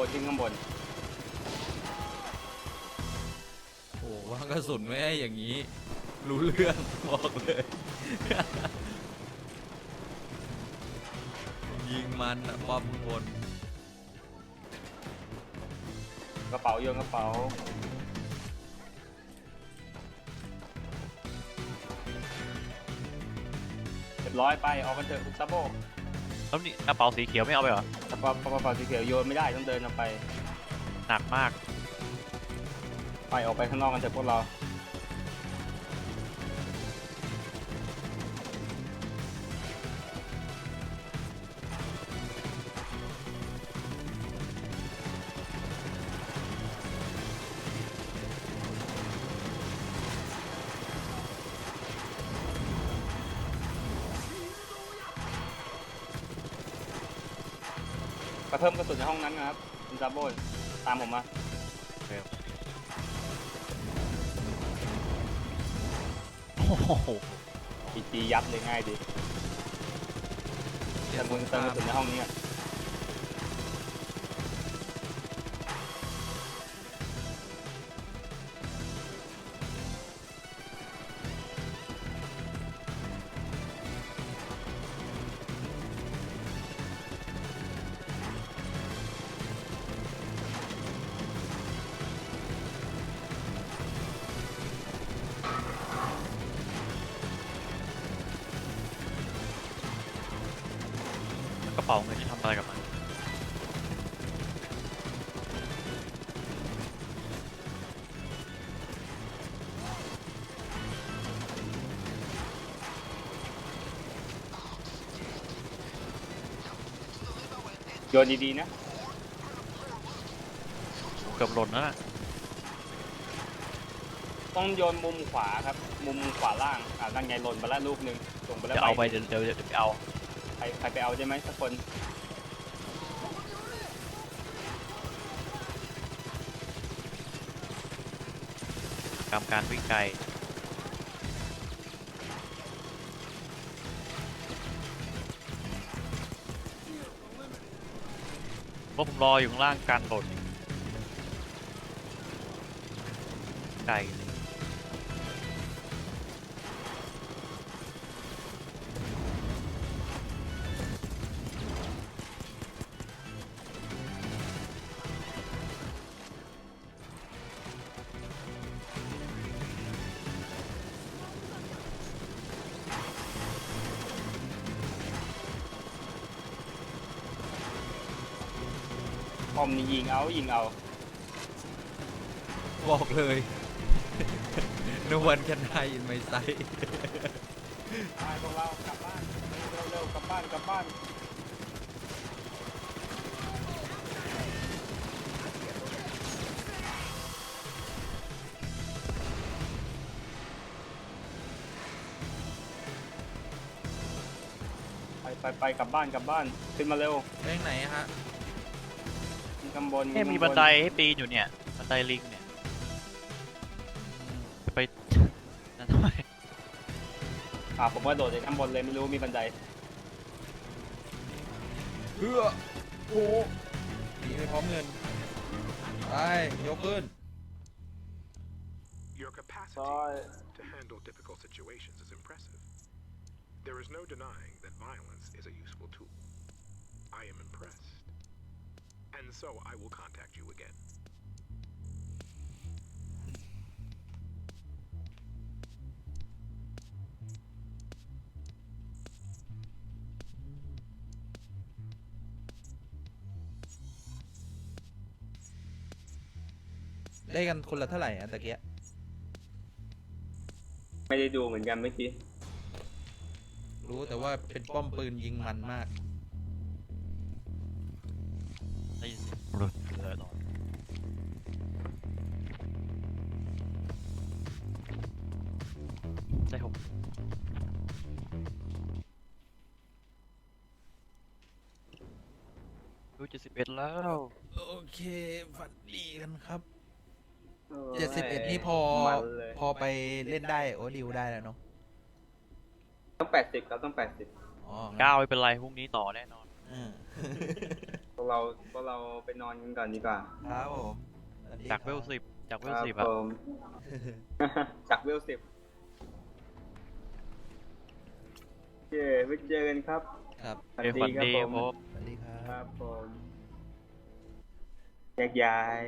บนขึ้นข้างบน โอ้ว่างกระสุนไม่ให้อย่างนี้ รู้เรื่องบอกเลย ยิงมันอะป้อมบน กระเป๋าโยนกระเป๋า เรียบร้อยไปออกกันเถอะคุณซับโบแล้วนี่กระเป๋าสีเขียวไม่เอาไปเหรอ เป๋ากระเป๋าสีเขียวโยนไม่ได้ต้องเดินออกไป หนักมาก ไปออกไปข้างนอกกันเถอะพวกเรา กระเพิ่มกระสุนในห้องนั้นนะครับคุณซับโบตามผมมาโอ้โหปีจียับเลยง่ายดีแต่มึงเติมกระสุนในห้องนี้อะ ระเป๋าเงินจะทำอะไรกับมันโยนดีๆนะ เกือบหล่นแล้วน่ะต้องโยนมุมขวาครับ มุมขวาล่าง อ่านั่นไงหล่นไปแล้วลูกหนึ่งส่งไปแล้วจะเอาไปใบเดี๋ยวเดี๋ยวเดี๋ยวไปเอาใครใครไปเอาใช่ไหมสักคนกรรมการวิ่งไกลเพราผมรออยู่ข้างล่างการหล่นไก อมนี่ยิงเอายิงเอา บอกเลย no one can hide in my sight ไปพวกเรากลับบ้านเร็วๆกลับบ้านกลับบ้านไปไปไปกลับบ้านกลับบ้านขึ้นมาเร็ว เรื่องไหนฮะ ขึ้นข้างบนเนี่ยขึ้มีข้างบันไดให้ปีนอยู่เนี่ย บันไดลิงเนี่ยจะไปนั่นทำไมอ่าผมว่าโดดจากข้างบนเลยไม่รู้มีบันไดเพื่อโอ้หนีไปพร้อมเงิน ไป ยกขึ้น Your capacity Sorry. to handle difficult situations is impressive. There is no denying that violence is a useful tool. I am impressed. And so I will contact you again. ได้กันคนละเท่าไหร่อะตะเกียะไม่ได้ดูเหมือนกันเมื่อกี้ รู้แต่ว่าเป็นป้อมปืนยิงมันมาก ได้หกดูเจ็ดสิบเอ็ดแล้ว โอเคฝันดีกันครับเจ็ดสิบเอ็ดนี่พอ มันเลย พอไปเล่นได้โอดิวได้แล้วเนาะต้องแปดสิบครับต้องแปดสิบอ๋องั้นเก้าไม่เป็นไรพรุ่งนี้ต่อแน่นอนอืมวกเราพวกเราไปนอนกันก่อนดีกว่าครับผมสวัสดีจากเวลครับ สิบจากเวคลรับสิบผอะมจากเวลสิบ เย้ไว้เจอกันครับครับสวัสเอ้ยดีฝันครับดีผมพบสวัสดีคครัรับบผมแยกย้าย